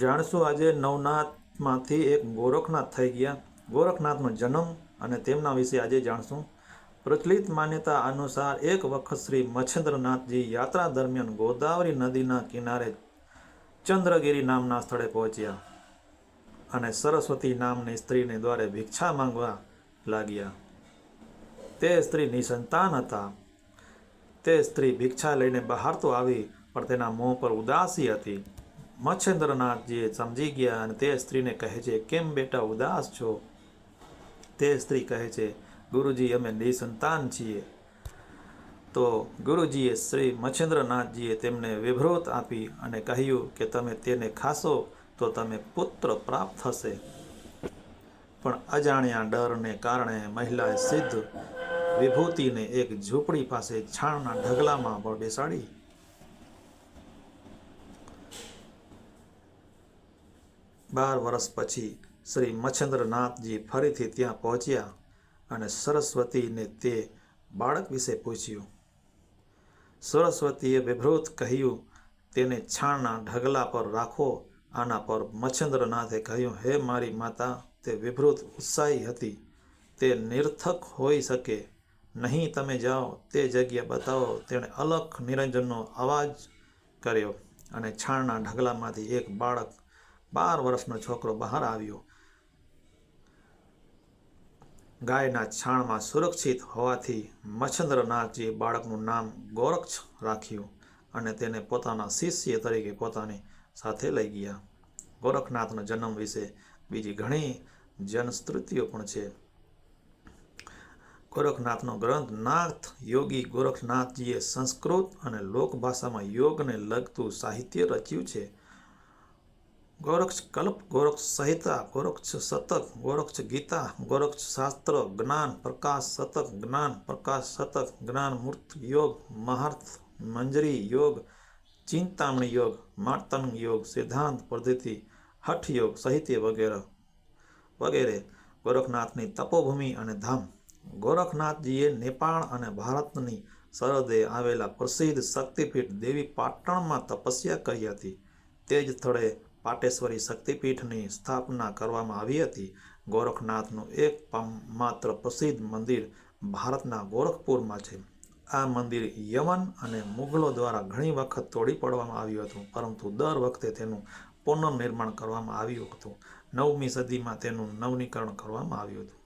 જાણશું આજે નવનાથમાંથી એક ગોરખનાથ થઈ ગયા. ગોરખનાથનો જન્મ અને તેમના વિશે આજે જાણશું. પ્રચલિત માન્યતા અનુસાર એક વખત શ્રી મચ્છેન્દ્રનાથજી યાત્રા દરમિયાન ગોદાવરી નદીના કિનારે ચંદ્રગીરી નામના સ્થળે પહોંચ્યા અને સરસ્વતી નામની સ્ત્રીને દ્વારે ભિક્ષા માંગવા લાગ્યા. તે સ્ત્રી નિસંતાન હતા. તે સ્ત્રી ભિક્ષા લઈને બહાર તો આવી, પણ તેના મોં પર ઉદાસી હતી. મચ્છેન્દ્રનાથજીએ સમજી ગયા અને તે સ્ત્રીને કહે છે, કેમ બેટા ઉદાસ છો? તે સ્ત્રી કહે છે, ગુરુજી, અમે નિસંતાન છીએ. તો ગુરુજીએ શ્રી મચ્છેન્દ્રનાથજીએ તેમને વિભ્રોત આપી અને કહ્યું કે, તમે તેને ખાશો તો તમે પુત્ર પ્રાપ્ત થશે. પણ અજાણ્યા ડરને કારણે મહિલાએ સિદ્ધ વિભૂતિને એક ઝૂંપડી પાસે છાણના ઢગલામાં બેસાડી. બાર વર્ષ પછી શ્રી મચ્છન્દ્રનાથજી ફરીથી ત્યાં પહોંચ્યા અને સરસ્વતીને તે બાળક વિશે પૂછ્યું. સરસ્વતીએ વિભૃત કહ્યું, તેને છાણના ઢગલા પર રાખો. આના પર મચ્છન્દ્રનાથે કહ્યું, હે મારી માતા, તે વિભૃત ઉત્સાહી હતી. તે નિર્થક હોઈ શકે. નહીં તમે જાઓ, તે જગ્યા બતાવો. તેણે અલખ નિરંજનનો અવાજ કર્યો અને છાણના ઢગલામાંથી એક બાળક બાર વર્ષનો છોકરો બહાર આવ્યો. ગાયના છાણમાં સુરક્ષિત હોવાથી મચ્છેન્દ્રનાથજીએ બાળકનું નામ ગોરક્ષ રાખ્યું અને તેને પોતાના શિષ્ય તરીકે પોતાની સાથે લઈ ગયા. ગોરખનાથના જન્મ વિશે બીજી ઘણી જનસ્તુતિઓ પણ છે. ગોરખનાથનો ગ્રંથ નાથ યોગી ગોરખનાથજીએ સંસ્કૃત અને લોકભાષામાં યોગને લગતું સાહિત્ય રચ્યું છે. ગોરક્ષ કલ્પ, ગોરક્ષ સંહિતા, ગોરક્ષ શતક ગોરક્ષ ગીતા, ગોરક્ષ શાસ્ત્ર, જ્ઞાન, પ્રકાશ શતક જ્ઞાન, પ્રકાશ શતક જ્ઞાન મૂર્ત યોગ, મહાર્થ, મંજરી યોગ, ચિંતામણી યોગ માર્તન યોગ, સિદ્ધાંત, પદ્ધતિ, હઠ યોગ સાહિત્ય વગેરે. વગેરે. ગોરખનાથની તપોભૂમિ અને ધામ. ગોરખનાથજીએ નેપાળ અને ભારતની સરહદે આવેલા પ્રસિદ્ધ શક્તિપીઠ દેવી પાટણમાં તપસ્યા કરી હતી. તે જ સ્થળે પાટેશ્વરી શક્તિપીઠની સ્થાપના કરવામાં આવી હતી. ગોરખનાથનું એક માત્ર પ્રસિદ્ધ મંદિર ભારતના ગોરખપુરમાં છે. આ મંદિર યવન અને મુગલો દ્વારા ઘણી વખત તોડી પાડવામાં આવ્યું હતું, પરંતુ દર વખતે તેનું પુનર્નિર્માણ કરવામાં આવ્યું હતું. નવમી સદીમાં તેનું નવનીકરણ કરવામાં આવ્યું હતું.